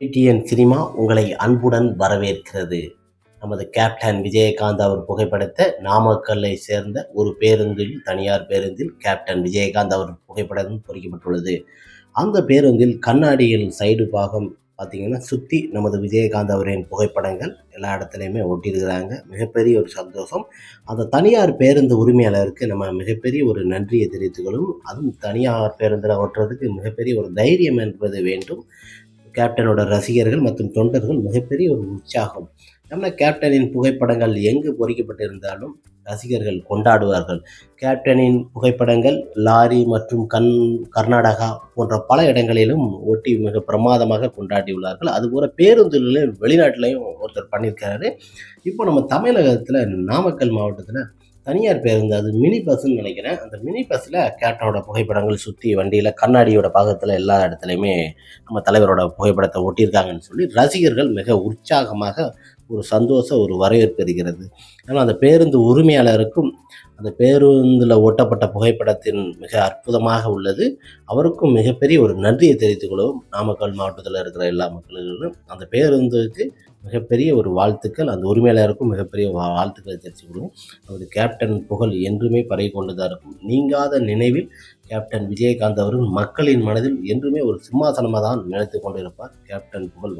PTN cinema உங்களை அன்புடன் வரவேற்கிறது. நமது கேப்டன் விஜயகாந்த் அவர் புகைப்படத்தை நாமக்கல்லை சேர்ந்த ஒரு பேருந்தில் தனியார் பேருந்தில் கேப்டன் விஜயகாந்த் அவர் புகைப்படம் பொறிக்கப்பட்டுள்ளது. அந்த பேருந்தில் கண்ணாடியில் சைடு பாகம் பார்த்திங்கன்னா சுற்றி நமது விஜயகாந்த் அவரின் புகைப்படங்கள் எல்லா இடத்துலையுமே ஒட்டியிருக்கிறாங்க. மிகப்பெரிய ஒரு சந்தோஷம். அந்த தனியார் பேருந்து உரிமையாளருக்கு நம்ம மிகப்பெரிய ஒரு நன்றியை தெரிவித்துக்கொள்ளும் அதுவும் தனியார் பேருந்தில் ஓட்டுறதுக்கு மிகப்பெரிய ஒரு தைரியம் என்பது வேண்டும். கேப்டனோட ரசிகர்கள் மற்றும் தொண்டர்கள் மிகப்பெரிய ஒரு உற்சாகம். நம்ம கேப்டனின் புகைப்படங்கள் எங்கு பொறிக்கப்பட்டிருந்தாலும் ரசிகர்கள் கொண்டாடுவார்கள். கேப்டனின் புகைப்படங்கள் லாரி மற்றும் கண் கர்நாடகா போன்ற பல இடங்களிலும் ஒட்டி மிக பிரமாதமாக கொண்டாடியுள்ளார்கள் அதுபோல் பேருந்துகளிலும் வெளிநாட்டிலையும் ஒருத்தர் பண்ணியிருக்காரு. இப்போ நம்ம தமிழகத்தில் நாமக்கல் மாவட்டத்தில் தனியார் பேருந்து அது மினி பஸ்ஸுன்னு நினைக்கிறேன். அந்த மினி பஸ்ஸில் கேப்டனோட புகைப்படங்கள் சுற்றி வண்டியில் கண்ணாடியோட பாகத்தில் எல்லா இடத்துலையுமே நம்ம தலைவரோட புகைப்படத்தை ஒட்டியிருக்காங்கன்னு சொல்லி ரசிகர்கள் மிக உற்சாகமாக ஒரு சந்தோஷ ஒரு வரவேற்பு இருக்கிறது ஆனால் அந்த பேருந்து உரிமையாளருக்கும் அந்த பேருந்தில் ஒட்டப்பட்ட புகைப்படத்தின் மிக அற்புதமாக உள்ளது. அவருக்கும் மிகப்பெரிய ஒரு நன்றியை தெரிவித்துக் கொள்வோம். நாமக்கல் மாவட்டத்தில் இருக்கிற எல்லா மக்களுக்கும் அந்த பேருந்துக்கு மிகப்பெரிய ஒரு வாழ்த்துக்கள். அந்த உரிமையாளருக்கும் மிகப்பெரிய வா வாழ்த்துக்களை தெரிவித்துக் கொள்வோம். அவர் கேப்டன் புகழ் என்றுமே பரவி கொண்டுதான் இருக்கும். நீங்காத நினைவில் கேப்டன் விஜயகாந்த் அவர்கள் மக்களின் மனதில் என்றுமே ஒரு சிம்மாசனமாக தான் நினைத்து கொண்டிருப்பார். கேப்டன் புகழ்